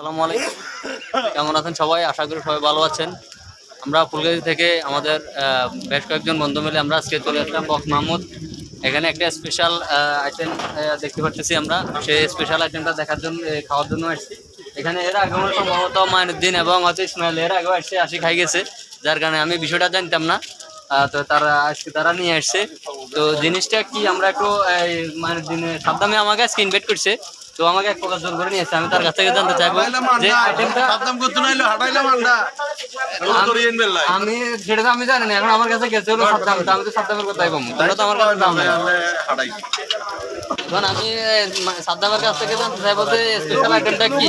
আসসালামু আলাইকুম। কেমন আছেন সবাই? আশা করি সবাই ভালো আছেন। আমরা ফুলগাছি থেকে আমাদের বেশ কয়েকজন বন্ধু মিলে আমরা আজকে চলে আসলাম বক্স মাহমুদ। এখানে একটা স্পেশাল আইটেম দেখতে পাচ্ছি আমরা। সেই স্পেশাল আইটেমটা দেখার জন্য খাওয়ার জন্য আসছি। এখানে এর আগে আমার সম্ভবত এবং হচ্ছে ইসমাইল এর আগেও আসছে আসি খাই গেছে। যার কারণে আমি বিষয়টা জানতাম না। তো তারা আজকে তারা নিয়ে আসছে। তো জিনিসটা কি আমরা একটু এই, সাবধানে আমাকে আজকে ইনভাইট করছে। তো আমাকে এক প্রকার জোর করে নিয়ে এসেছে আমি তার কাছ থেকে জানতে চাইব যে আইটেমটা আমি সেটা তো আমি জানি না। এখন আমার কাছে গেছে হলো সাদ্দাম আমি তো সাদ্দামের কথাই কম তোমরা তো আমার কাছে দাম নাই। এখন আমি সাদ্দামের কাছ থেকে জানতে চাইব যে স্পেশাল আইটেমটা কি?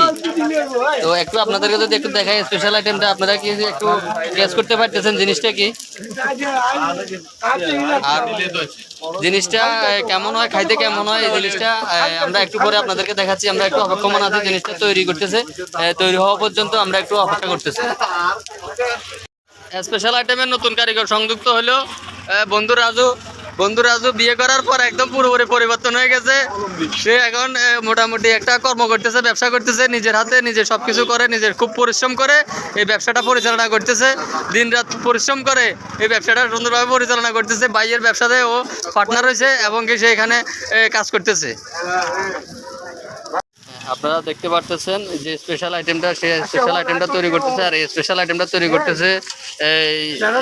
তো একটু আপনাদেরকে যদি একটু দেখাই স্পেশাল আইটেমটা আপনারা কি একটু গেস করতে পারতেছেন জিনিসটা কি? আর জিনিসটা কেমন হয় খাইতে কেমন হয় এই জিনিসটা আমরা একটু পরে আপনাদেরকে দেখাচ্ছি, আমরা একটু অপেক্ষমান আছি জিনিসটা তৈরি করতেছে। তৈরি হওয়া পর্যন্ত আমরা একটু অপেক্ষা করতেছি। স্পেশাল আইটেমের নতুন কারিগর সংযুক্ত হলো। বন্ধু রাজু। বন্ধু রাজু বিয়ে করার পর একদম পুরোপুরি পরিবর্তন হয়ে গেছে। সে এখন মোটামুটি একটা কর্ম করতেছে, ব্যবসা করতেছে, নিজের হাতে নিজে সবকিছু করে, নিজের খুব পরিশ্রম করে এই ব্যবসাটা পরিচালনা করতেছে। দিনরাত পরিশ্রম করে এই ব্যবসাটা সুন্দরভাবে পরিচালনা করতেছে। বাইয়ের ব্যবসাতে ও পার্টনার হয়েছে এবং সে এখানে কাজ করতেছে। আপনারা দেখতে পারতেছেন যে স্পেশাল আইটেমটা সে স্পেশাল আইটেমটা তৈরি করতেছে আর এই স্পেশাল আইটেমটা তৈরি করতেছে এই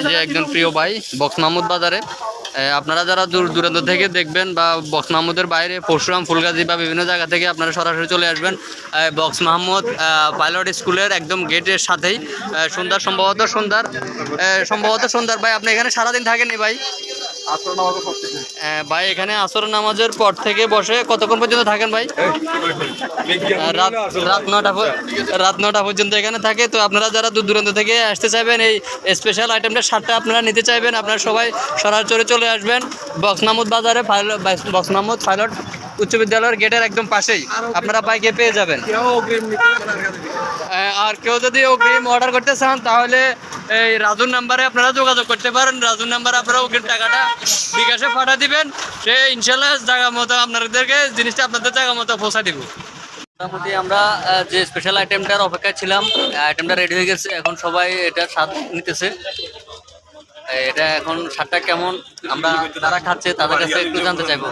যে একজন প্রিয় ভাই বক্স মাহমুদ বাজারে। আপনারা যারা দূর দূরান্ত থেকে দেখবেন বা বক্স মাহমুদের বাইরে পরশুরাম ফুলগাজী বা বিভিন্ন জায়গা থেকে আপনারা সরাসরি চলে আসবেন। বক্স মাহমুদ পাইলট স্কুলের একদম গেটের সাথেই। এ, সন্ধ্যা সম্ভবত সন্ধ্যার সম্ভবত সন্ধ্যার। ভাই আপনি এখানে সারাদিন থাকেননি ভাই? ভাই এখানে আসর নামাজের পর থেকে বসে কতক্ষণ পর্যন্ত থাকেন ভাই? রাত নটা রাত নটা পর্যন্ত এখানে থাকে। তো আপনারা যারা দূর দূরান্ত থেকে আসতে চাইবেন এই স্পেশাল আইটেমটা সারটা আপনারা নিতে চাইবেন। আপনারা সবাই সরাসরি চলে আসবেন বক্স মাহমুদ বাজারে ফাইল- বক্স মাহমুদ পাইলট উচ্চ বিদ্যালয়ের গেটের একদম পাশেই। আপনারা বাইকে পেয়ে যাবেন। আহ, আর কেউ যদি অগ্রিম অর্ডার করতে চান তাহলে এই রাজুর নাম্বারে আপনারা যোগাযোগ করতে পারেন। রাজুর নাম্বারে আপনারা অগ্রিম টাকাটা বিকাশে পাঠা দিবেন। সে ইনশাল্লাহ জায়গা মতো আপনাদেরকে জিনিসটা আপনাদের জায়গা মতো পৌঁছা দিব। মোটামুটি আমরা যে স্পেশাল আইটেমটার অপেক্ষায় ছিলাম আইটেমটা রেডি হয়ে গেছে। এখন সবাই এটা স্বাদ নিতেছে। এটা এখন স্বাদটা কেমন? আমরা তারা খাচ্ছে তাদের কাছে একটু জানতে চাইব।